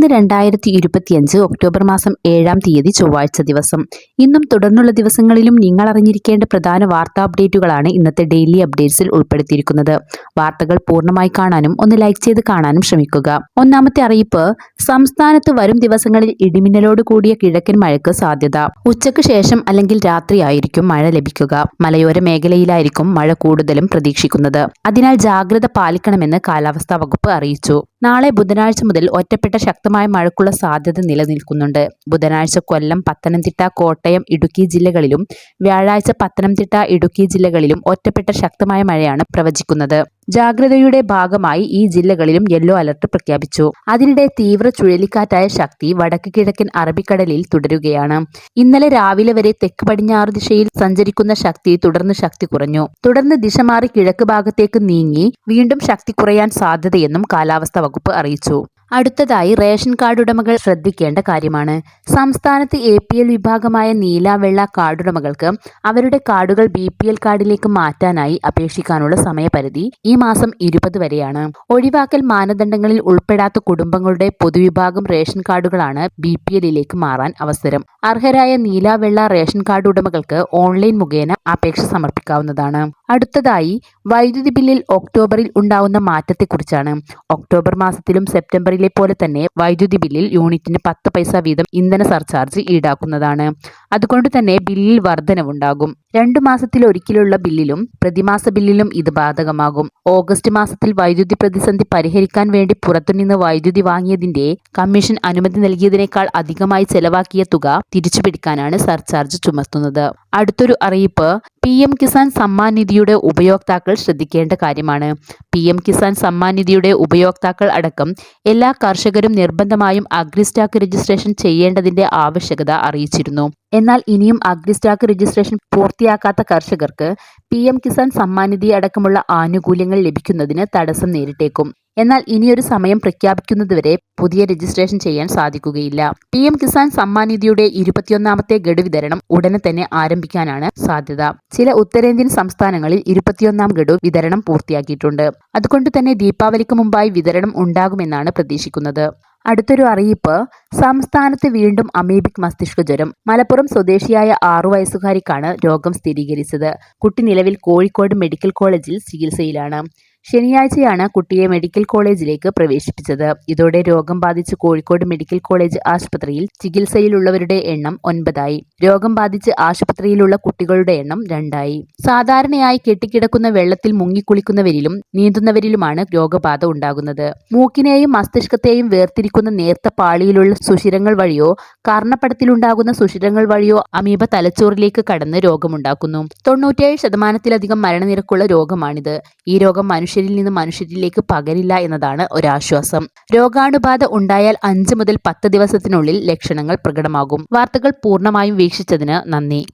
ഇന്ന് രണ്ടായിരത്തി ഇരുപത്തിയഞ്ച് ഒക്ടോബർ മാസം ഏഴാം തീയതി ചൊവ്വാഴ്ച ദിവസം. ഇന്നും തുടർന്നുള്ള ദിവസങ്ങളിലും നിങ്ങൾ അറിഞ്ഞിരിക്കേണ്ട പ്രധാന വാർത്താ അപ്ഡേറ്റുകളാണ് ഇന്നത്തെ ഡെയിലി അപ്ഡേറ്റ്സിൽ ഉൾപ്പെടുത്തിയിരിക്കുന്നത്. വാർത്തകൾ പൂർണമായി കാണാനും ഒന്ന് ലൈക്ക് ചെയ്ത് കാണാനും ശ്രമിക്കുക. ഒന്നാമത്തെ അറിയിപ്പ് സംസ്ഥാനത്ത് വരും ദിവസങ്ങളിൽ ഇടിമിന്നലോട് കൂടിയ കിഴക്കൻ മഴയ്ക്ക് സാധ്യത. ഉച്ചയ്ക്ക് ശേഷം അല്ലെങ്കിൽ രാത്രിയായിരിക്കും മഴ ലഭിക്കുക. മലയോര മേഖലയിലായിരിക്കും മഴ കൂടുതലും പ്രതീക്ഷിക്കുന്നത്. അതിനാൽ ജാഗ്രത പാലിക്കണമെന്ന് കാലാവസ്ഥാ വകുപ്പ് അറിയിച്ചു. നാളെ ബുധനാഴ്ച മുതൽ ഒറ്റപ്പെട്ട ശക്തമായ മഴക്കുള്ള സാധ്യത നിലനിൽക്കുന്നുണ്ട്. ബുധനാഴ്ച കൊല്ലം പത്തനംതിട്ട കോട്ടയം ഇടുക്കി ജില്ലകളിലും വ്യാഴാഴ്ച പത്തനംതിട്ട ഇടുക്കി ജില്ലകളിലും ഒറ്റപ്പെട്ട ശക്തമായ മഴയാണ് പ്രവചിക്കുന്നത്. ജാഗ്രതയുടെ ഭാഗമായി ഈ ജില്ലകളിലും യെല്ലോ അലർട്ട് പ്രഖ്യാപിച്ചു. അതിനിടെ തീവ്ര ചുഴലിക്കാറ്റായ ശക്തി വടക്ക് കിഴക്കൻ അറബിക്കടലിൽ തുടരുകയാണ്. ഇന്നലെ രാവിലെ വരെ തെക്ക് പടിഞ്ഞാറ് ദിശയിൽ സഞ്ചരിക്കുന്ന ശക്തി തുടർന്ന് ശക്തി കുറഞ്ഞു. തുടർന്ന് ദിശ മാറി കിഴക്ക് ഭാഗത്തേക്ക് നീങ്ങി വീണ്ടും ശക്തി കുറയാൻ സാധ്യതയെന്നും കാലാവസ്ഥാ വകുപ്പ് അറിയിച്ചു. അടുത്തതായി റേഷൻ കാർഡ് ഉടമകൾ ശ്രദ്ധിക്കേണ്ട കാര്യമാണ്. സംസ്ഥാനത്ത് എ പി എൽ വിഭാഗമായ നീല വെള്ള കാർഡുടമകൾക്ക് അവരുടെ കാർഡുകൾ ബി പി എൽ കാർഡിലേക്ക് മാറ്റാനായി അപേക്ഷിക്കാനുള്ള സമയപരിധി ഈ മാസം ഇരുപത് വരെയാണ്. ഒഴിവാക്കൽ മാനദണ്ഡങ്ങളിൽ ഉൾപ്പെടാത്ത കുടുംബങ്ങളുടെ പൊതുവിഭാഗം റേഷൻ കാർഡുകളാണ് ബി പി എല്ലിലേക്ക് മാറാൻ അവസരം. അർഹരായ നീല വെള്ള റേഷൻ കാർഡ് ഉടമകൾക്ക് ഓൺലൈൻ മുഖേന അപേക്ഷ സമർപ്പിക്കാവുന്നതാണ്. അടുത്തതായി വൈദ്യുതി ബില്ലിൽ ഒക്ടോബറിൽ ഉണ്ടാവുന്ന മാറ്റത്തെക്കുറിച്ചാണ്. ഒക്ടോബർ മാസത്തിലും സെപ്റ്റംബറിലെ പോലെ തന്നെ വൈദ്യുതി ബില്ലിൽ യൂണിറ്റിന് പത്ത് പൈസ വീതം ഇന്ധന സർചാർജ് ഈടാക്കുന്നതാണ്. അതുകൊണ്ട് തന്നെ ബില്ലിൽ വർധനവുണ്ടാകും. രണ്ടു മാസത്തിലൊരിക്കലുള്ള ബില്ലിലും പ്രതിമാസ ബില്ലിലും ഇത് ബാധകമാകും. ഓഗസ്റ്റ് മാസത്തിൽ വൈദ്യുതി പ്രതിസന്ധി പരിഹരിക്കാൻ വേണ്ടി പുറത്തുനിന്ന് വൈദ്യുതി വാങ്ങിയതിന്റെ കമ്മീഷൻ അനുമതി നൽകിയതിനേക്കാൾ അധികമായി ചെലവാക്കിയ തുക തിരിച്ചുപിടിക്കാനാണ് സർചാർജ് ചുമത്തുന്നത്. അടുത്തൊരു അറിയിപ്പ് പി എം കിസാൻ സമ്മാൻ നിധിയുടെ ഉപയോക്താക്കൾ ശ്രദ്ധിക്കേണ്ട കാര്യമാണ്. പി എം കിസാൻ സമ്മാൻ നിധിയുടെ ഉപയോക്താക്കൾ അടക്കം എല്ലാ കർഷകരും നിർബന്ധമായും അഗ്രിസ്റ്റാക്ക് രജിസ്ട്രേഷൻ ചെയ്യേണ്ടതിന്റെ ആവശ്യകത അറിയിച്ചിരുന്നു. എന്നാൽ ഇനിയും അഗ്രിസ്റ്റാക്ക് രജിസ്ട്രേഷൻ പൂർത്തിയാക്കാത്ത കർഷകർക്ക് പി എം കിസാൻ സമ്മാനിധി അടക്കമുള്ള ആനുകൂല്യങ്ങൾ ലഭിക്കുന്നതിന് തടസ്സം നേരിട്ടേക്കും. എന്നാൽ ഇനിയൊരു സമയം പ്രഖ്യാപിക്കുന്നതുവരെ പുതിയ രജിസ്ട്രേഷൻ ചെയ്യാൻ സാധിക്കുകയില്ല. പി എം കിസാൻ സമ്മാനിധിയുടെ ഇരുപത്തിയൊന്നാമത്തെ ഗഡു വിതരണം ഉടനെ തന്നെ ആരംഭിക്കാനാണ് സാധ്യത. ചില ഉത്തരേന്ത്യൻ സംസ്ഥാനങ്ങളിൽ ഇരുപത്തിയൊന്നാം ഗഡു വിതരണം പൂർത്തിയാക്കിയിട്ടുണ്ട്. അതുകൊണ്ട് തന്നെ ദീപാവലിക്ക് മുമ്പായി വിതരണം ഉണ്ടാകുമെന്നാണ് പ്രതീക്ഷിക്കുന്നത്. അടുത്തൊരു അറിയിപ്പ്. സംസ്ഥാനത്ത് വീണ്ടും അമീബിക് മസ്തിഷ്ക ജ്വരം. മലപ്പുറം സ്വദേശിയായ ആറു വയസ്സുകാരിക്കാണ് രോഗം സ്ഥിരീകരിച്ചത്. കുട്ടി നിലവിൽ കോഴിക്കോട് മെഡിക്കൽ കോളേജിൽ ചികിത്സയിലാണ്. ശനിയാഴ്ചയാണ് കുട്ടിയെ മെഡിക്കൽ കോളേജിലേക്ക് പ്രവേശിപ്പിച്ചത്. ഇതോടെ രോഗം ബാധിച്ച് കോഴിക്കോട് മെഡിക്കൽ കോളേജ് ആശുപത്രിയിൽ ചികിത്സയിലുള്ളവരുടെ എണ്ണം ഒൻപതായി. രോഗം ബാധിച്ച് ആശുപത്രിയിലുള്ള കുട്ടികളുടെ എണ്ണം രണ്ടായി. സാധാരണയായി കെട്ടിക്കിടക്കുന്ന വെള്ളത്തിൽ മുങ്ങിക്കുളിക്കുന്നവരിലും നീന്തുന്നവരിലുമാണ് രോഗബാധ ഉണ്ടാകുന്നത്. മൂക്കിനെയും മസ്തിഷ്കത്തെയും വേർതിരിക്കുന്ന നേർത്ത പാളിയിലുള്ള സുഷിരങ്ങൾ വഴിയോ കർണപ്പടത്തിലുണ്ടാകുന്ന സുഷിരങ്ങൾ വഴിയോ അമീബ തലച്ചോറിലേക്ക് കടന്ന് രോഗമുണ്ടാക്കുന്നു. തൊണ്ണൂറ്റേഴ് ശതമാനത്തിലധികം മരണനിരക്കുള്ള രോഗമാണിത്. ഈ രോഗം മനുഷ്യരിൽ നിന്ന് മനുഷ്യരിലേക്ക് പകരില്ല എന്നതാണ് ഒരാശ്വാസം. രോഗാണുബാധ ഉണ്ടായാൽ അഞ്ച് മുതൽ പത്ത് ദിവസത്തിനുള്ളിൽ ലക്ഷണങ്ങൾ പ്രകടമാകും. വാർത്തകൾ പൂർണമായും വീക്ഷിച്ചതിന് നന്ദി.